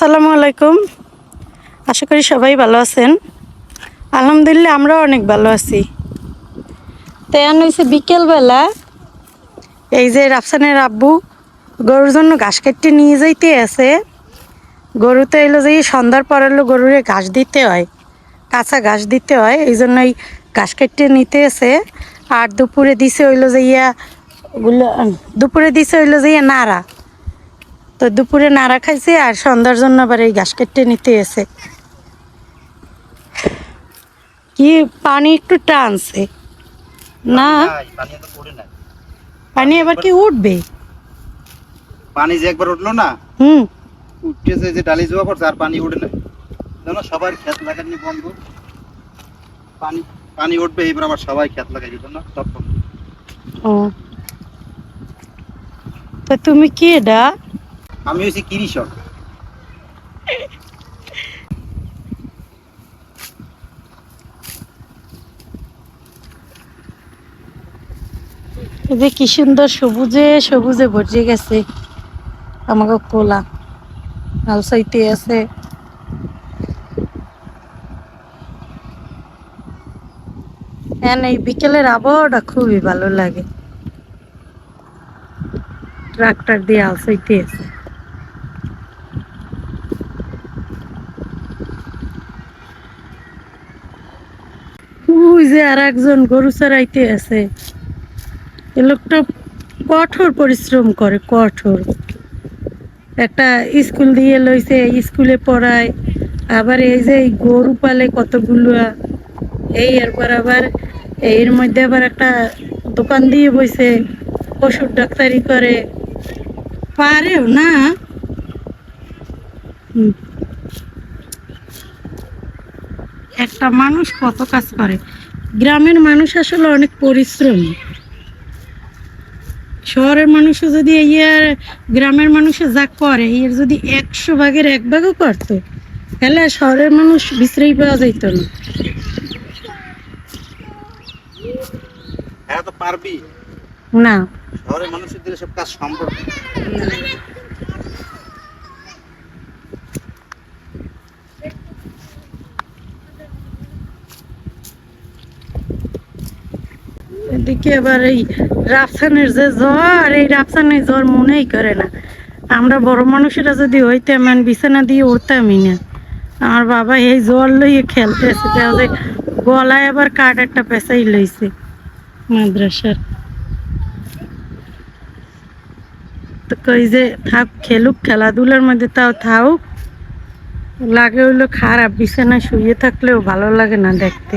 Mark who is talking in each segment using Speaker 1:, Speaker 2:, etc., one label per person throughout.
Speaker 1: আসসালামু আলাইকুম। আশা করি সবাই ভালো আছেন। আলহামদুলিল্লাহ আমরাও অনেক ভালো আছি। তেয়ান হয়েছে বিকেলবেলা। এই যে রাফসানের আব্বু গরুর জন্য ঘাস কাটতে নিয়ে যাইতে আছে। গরুতে এলো যে সন্ধ্যার পর এলো গরুরে ঘাস দিতে হয়, কাঁচা ঘাস দিতে হয়, এই জন্যই ঘাস কাটতে নিতে এসে আর দুপুরে দিছে হইল যে ইয়া দুপুরে দিছে হইল যে ইয়া নাড়া। তো দুপুরে নাড়া খাইছে আর সন্ধ্যার জন্য আবার এই ঘাস কেটে নিতে এসে। কি পানি একটু টানছে। না।
Speaker 2: পানি
Speaker 1: এবার কি উঠবে?
Speaker 2: পানি যে একবার উঠল না
Speaker 1: হুম।
Speaker 2: উঠতেছে যে ডালি জোয়া করছে আর পানি উঠে নাই। জানো সবার ক্ষেত লাগানি বন্ধ। পানি পানি উঠবে এইবার আবার সবাই খেত লাগাই দিত না বন্ধ।
Speaker 1: ও। তো তুমি কি এটা?
Speaker 2: আমি হয়েছি কৃষক
Speaker 1: যে কি সুন্দর সবুজে সবুজে ভরিয়ে গেছে আমাকে কোলা। আলসাইতে আছে। হ্যাঁ এই বিকেলের আবহাওয়াটা খুবই ভালো লাগে। ট্রাক্টর দিয়ে আলসাইতে আছে ওই যে আর একজন গরু চড়াইতে আছে, এ লোকটা কঠোর পরিশ্রম করে, কঠোর। একটা স্কুল দিয়ে লইছে, স্কুলে পড়ায়, আবার এই যে গরু পালে কতগুলো, এই এরপর আবার এর মধ্যে আবার একটা দোকান দিয়ে বইছে, পশুর ডাক্তারি করে। পারেও না। একটা মানুষ কত কাজ করে। গ্রামের মানুষ আসলে অনেক পরিশ্রমী। শহরের মানুষও যদি এই আর গ্রামের মানুষে যা করে এর যদি একশো ভাগের এক ভাগও করতো তাহলে শহরের মানুষ বিশ্রাই পাওয়া যাইত না।
Speaker 2: হ্যাঁ পারবি?
Speaker 1: না।
Speaker 2: শহরের মানুষের সব কাজ সম্ভব।
Speaker 1: এদিকে আবার এই রাফসানের যে জ্বর এই রাফসানের জ্বর মনেই করে না। আমরা বড় মানুষেরা যদি হইতাম, আমি বিছানা দিয়ে উঠতামই না। আমার বাবা এই জ্বর লইয়ে খেলতেছে তাহলে গলায় আবার কাঠ একটা পেঁচাই লইছে মাদ্রাসার। তো কই যে থাক, খেলুক, খেলাধুলার মধ্যে তাও থাক লাগে হইল খারাপ, বিছানায় শুয়ে থাকলেও ভালো লাগে না দেখতে।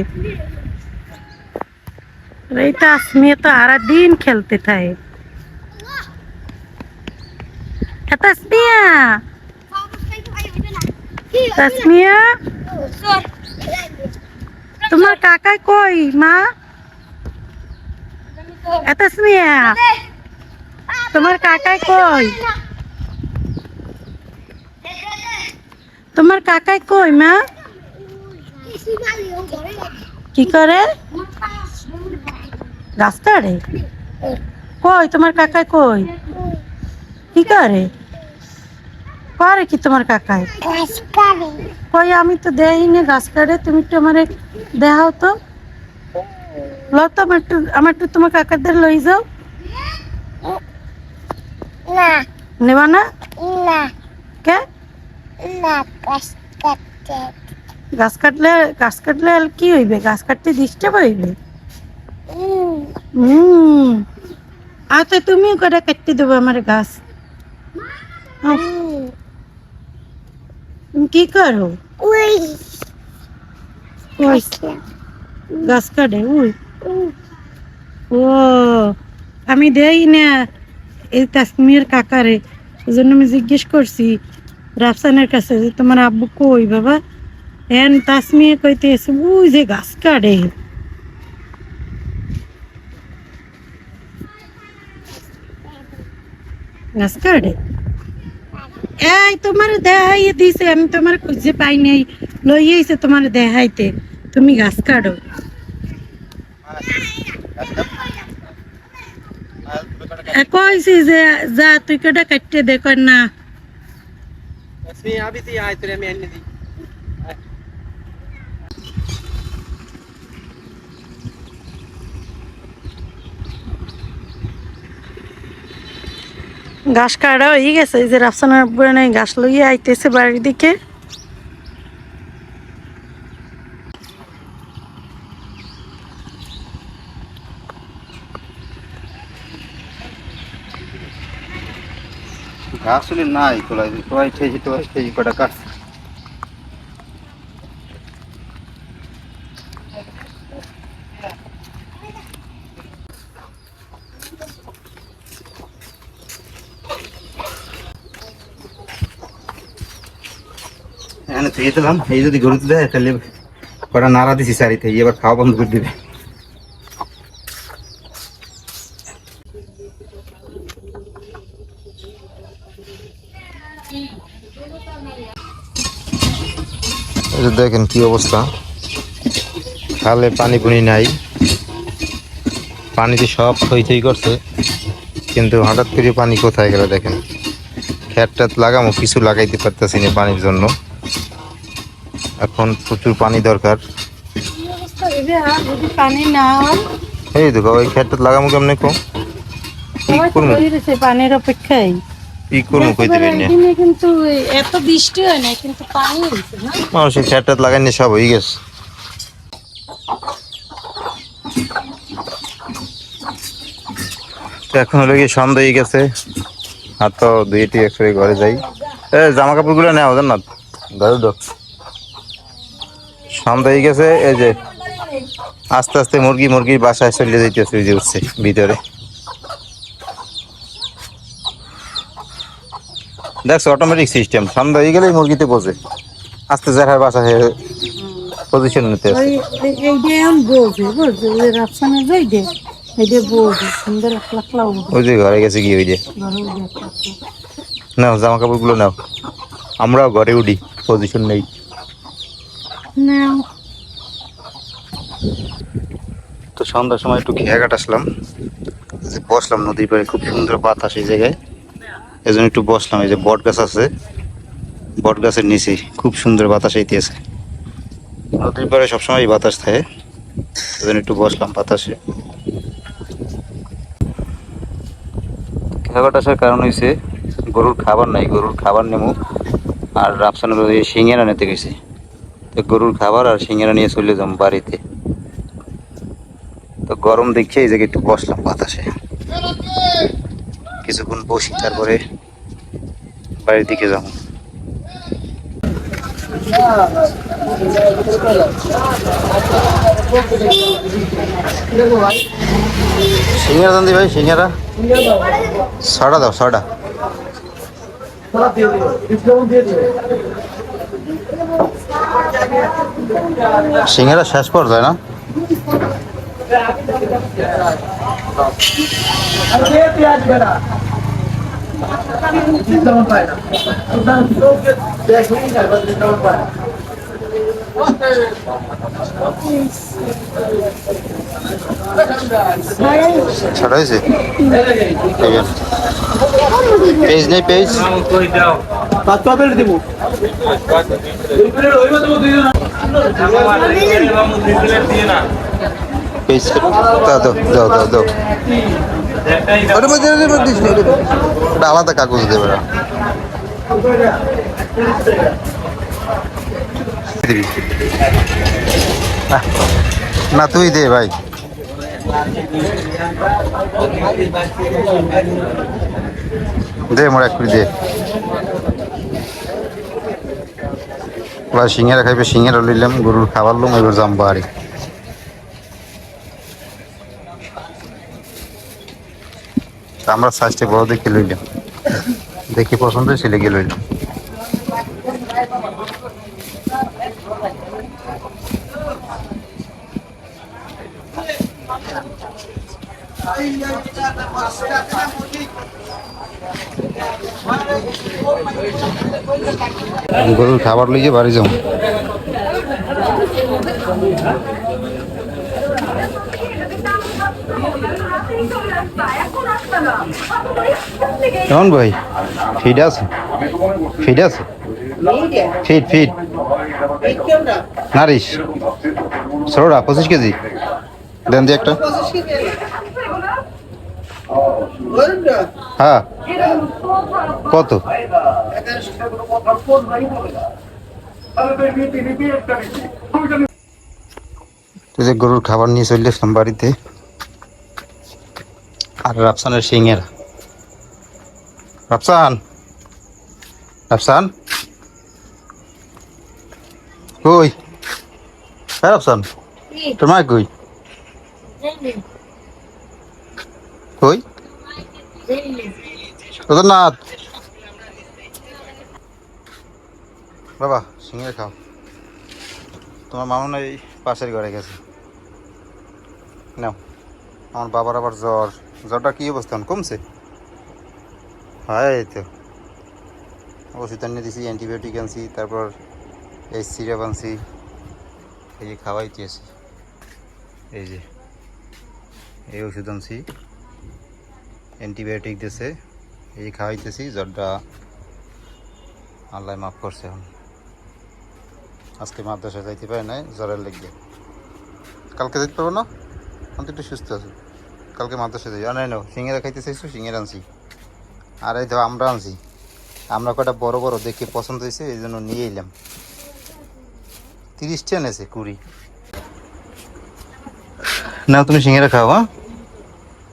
Speaker 1: আর এই তাসমিয়া তো সারা দিন খেলতে থাকে এ তাসমিয়া তাসমিয়া তোমার কাকাই কই মা এ তাসমিয়া তোমার কাকাই কই তোমার কাকাই কই মা কি করে গাছ কাটে কই তোমার কাকাই কই? কি করে? করে কি তোমার কাকাই? কই আমি তো দেইনি গাছ কাটে তুমি একটু আমার দেখাও তো। লো তো আমার একটু আমার একটু তোমার কাকাদের লই যাও।
Speaker 3: না।
Speaker 1: নেবা না?
Speaker 3: না।
Speaker 1: কে?
Speaker 3: না গাছ
Speaker 1: কাটলে গাছ কাটলে কি হইবে? গাছ কাটতে ডিস্টার্ব হইবে? হুম আচ্ছা তুমিও কটা কাটতে দেবো আমার গাছ। কি করো? গাছ কাটে উই। ও আমি দেই না এই কাশ্মীর কাকারে। ওই জন্য আমি জিজ্ঞেস করছি রাফসানের কাছে যে তোমার আব্বু কই বাবা? এন তাসমিয়া কইতে এসে যে গাছ কাটে। গাছ কাটে এই, তোমার দেহাই দিছে, আমি তোমার খুঁজে পাই নাই। লই আইছে তোমার দেহাইতে তুমি গাছ কাটো। কইছি যে, যা, তুই কেটা কাটতে দেখ না।
Speaker 4: আমি আবি, তুই আমি এনে দিই।
Speaker 1: ঘাস কাটা হয়ে গেছে। এই যে রাফসানার বোনে ঘাস লইয়ে আইতেছে বাড়ির দিকে।
Speaker 2: ঘাস নাই তোলাই তোলাই ঠেজি তোলাই ঠেজি কটা কাটছে। থেকে এই যদি গরুতে দেয়, তাহলে কটা নাড়া দিছি সারিতে এবার খাওয়া বন্ধ করে দিবে।
Speaker 5: দেখেন কি অবস্থা। খালে পানি পুনি নাই। পানিতে সব থই থই করছে, কিন্তু হঠাৎ করে পানি কোথায় গেল দেখেন। খ্যাট লাগামো, কিছু লাগাইতে পারতেছি না পানির জন্য। এখন প্রচুর পানি দরকার। এই দেখো ওই লাগামো কেমনে কো?
Speaker 1: পানির অপেক্ষায়?
Speaker 5: কি করব কইতে পারি না।
Speaker 1: কিন্তু এত বৃষ্টি হয় না কিন্তু পানি হয়েছে না?
Speaker 5: মানুষের খ্যাট লাগাইনি সব গেছে। এখন হলো কি সন্ধ্যা হয়ে গেছে। আর তো দুইটি একসাথে ঘরে যাই। জামা কাপড়গুলো নেওয়া ওদের না ঘরে ঢোক হয়ে গেছে এই যে আস্তে আস্তে মুরগি মুরগির বাসায় চলে যাইতেছে যে উঠছে ভিতরে। দেখছ অটোমেটিক সিস্টেম সন্ধ্যা হয়ে গেলেই মুরগিতে বসে আস্তে যার বাসা হয়ে পজিশন নিতে
Speaker 1: ওই যে
Speaker 5: ঘরে গেছে কি ওই যে। নাও জামা কাপড়গুলো নাও। আমরাও ঘরে উঠি পজিশন নেই। তো সন্ধ্যার সময় একটু ঘেয়াঘাট আসলাম। বসলাম নদীর পাড়ে, খুব সুন্দর বাতাস এই জায়গায়। এই জন্য একটু বসলাম, এই যে বট গাছ আছে, বট গাছের নিচে খুব সুন্দর বাতাস আইতেছে। নদীর পাড়ে সবসময় বাতাস থাকে এই জন্য একটু বসলাম বাতাসে। ঘেয়াঘাট আসার কারণ হয়েছে গরুর খাবার নাই, গরুর খাবার নেব আর রাফসানের সিঙ্গেরা নিতে গেছে। গরুর খাবার আর সিঙ্গেরা নিয়ে চলে যাম বাড়িতে। তো গরম দেখে এই জায়গায় একটু বসলাম বাতাসে। কিছুক্ষণ বসি, তারপরে বাড়ির দিকে যাব। সিঙ্গারা দান দি ভাই, সিঙ্গারা। ছটা দাও, ছটা। সিঙ্গারা শেষ পর্যায়ে না? হয়েছে পেজ নেই পেজ ওটা- ওটা আলাদা কাগজ দেবে না তুই দে ভাই দে মোড়া করে দে। এবার সিঙ্গারা খাইবে, সিঙ্গারা লইলাম, গরুর খাবার লুম, এবার যাম বাড়ি। আমরা সাইজটা বড় দেখে লইলাম। দেখে পছন্দ হয়েছে গিয়ে লইলাম। গরুর খাবার লইয়ে বাড়ি যাও কেমন ভাই? ঠিক আছে? ফিট আছে? Fit fit nourish. ষোলোটা পঁচিশ কেজি। দেন দিয়ে একটা। হ্যাঁ কত তো যে গরুর খাবার নিয়ে চলে আসলাম বাড়িতে আর রাফসানের সিংয়ের রাফসান রাফসান কই হ্যাঁ রাফসান তোর মা কই কই না বাবা সিংহের খাও। তোমার মামা এই পাশের ঘরে গেছে। নাও। আমার বাবার আবার জ্বর। জ্বরটা কি অবস্থা? এখন কমছে? হয় তো ওষুধ আনিয়ে দিছি অ্যান্টিবায়োটিক আনছি, তারপর এই সিরাপ আনছি। এই যে খাওয়াইতেছি। এই যে, এই ওষুধ আনছি। অ্যান্টিবায়োটিক দিয়েছে এই খাওয়াইতেছি, জ্বরটা আল্লাহ মাফ করছে এখন। আজকে মাদ্রাসা যাইতে পারে নাই, জ্বরের লেগে। কালকে যেতে পারব না? আমি একটু সুস্থ আছি। কালকে মাদ্রাসা যাই। আর নাই না সিঙ্গেরা খাইতে চাইছো সিঙ্গের আনছি। আর এই ধর আমরা আনছি, আমরা কটা বড় বড় দেখে পছন্দ হয়েছে, এই জন্য নিয়ে এলাম। তিরিশটা এনেছে, কুড়ি। না তুমি সিঙ্গেরা খাও হ্যাঁ?